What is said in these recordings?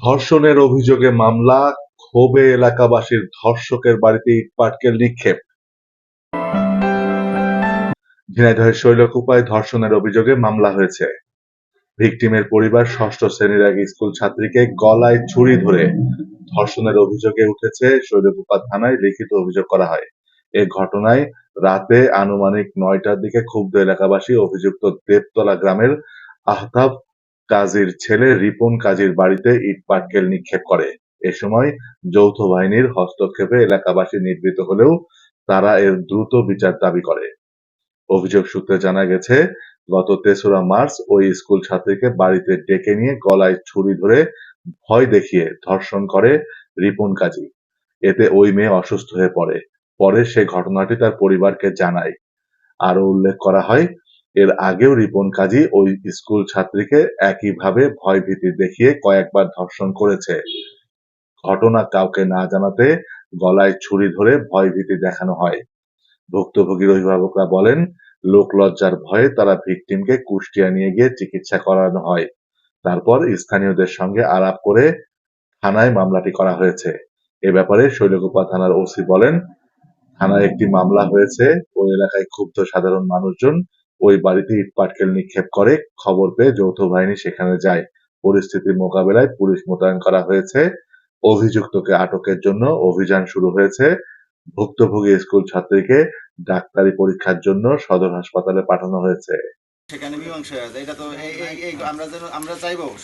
ধর্ষণের অভিযোগে মামলা, ক্ষোভে এলাকাবাসীর ধর্ষকের বাড়িতে ইটপাটকেল নিক্ষেপ। ঝিনাইদহের শৈলকুপায় ধর্ষণের অভিযোগে মামলা হয়েছে। ভিকটিমের পরিবার ষষ্ঠ শ্রেণির এক স্কুল ছাত্রীকে গলায় ছুরি ধরে ধর্ষণের অভিযোগে উঠেছে। শৈলকুপা থানায় লিখিত অভিযোগ করা হয়। এ ঘটনায় রাতে আনুমানিক নয়টার দিকে ক্ষুব্ধ এলাকাবাসী অভিযুক্ত দেবতলা গ্রামের আহতাব কাজীর ছেলে রিপন কাজীর বাড়িতে ইটপাটকেল নিক্ষেপ করে। এ সময় যৌথ বাহিনীর হস্তক্ষেপে এলাকাবাসী নিবৃত হলেও তারা এর দ্রুত বিচার দাবি করে। অভিযোগ সূত্রে জানা গেছে, গত তেসরা মার্চ ওই স্কুল ছাত্রীকে বাড়িতে ডেকে নিয়ে গলায় ছুরি ধরে ভয় দেখিয়ে ধর্ষণ করে রিপন কাজী। এতে ওই মেয়ে অসুস্থ হয়ে পড়ে। পরে সে ঘটনাটি তার পরিবারকে জানায়। আরও উল্লেখ করা হয় এর আগেও রিপন কাজী ওই স্কুল ছাত্রীকে একইভাবে ভয়ভীতি দেখিয়ে কয়েকবার ধর্ষণ করেছে। ঘটনা কাউকে না জানাতে গলায় ছুরি ধরে ভয়ভীতি দেখানো হয়। ভুক্তভোগীর অভিভাবকরা বলেন লোকলজ্জার ভয়ে তারা ভিকটিমকে কুষ্টিয়া নিয়ে গিয়ে চিকিৎসা করানো হয়। তারপর স্থানীয়দের সঙ্গে আলাপ করে থানায় মামলাটি করা হয়েছে। এ ব্যাপারে শৈলকুপা থানার ওসি বলেন, থানায় একটি মামলা হয়েছে। ওই এলাকায় ক্ষুব্ধ সাধারণ মানুষজন ওই বাড়িতে ইটপাটকেল নিক্ষেপ করে, খবর পেয়ে যৌথ বাহিনী সেখানে যায়। পরিস্থিতি মোকাবেলায় পুলিশ মোতায়েন করা হয়েছে। অভিযুক্তকে আটকের জন্য অভিযান শুরু হয়েছে। ভুক্তভোগী স্কুল ছাত্রীকে ডাক্তারি পরীক্ষার জন্য সদর হাসপাতালে পাঠানো হয়েছে। সেখানে মীমাংসা যায় এটা তো এই আমরা যেন, আমরা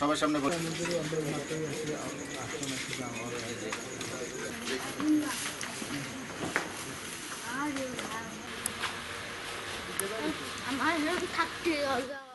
সবার সামনে বসে। আমার থাকতে হবে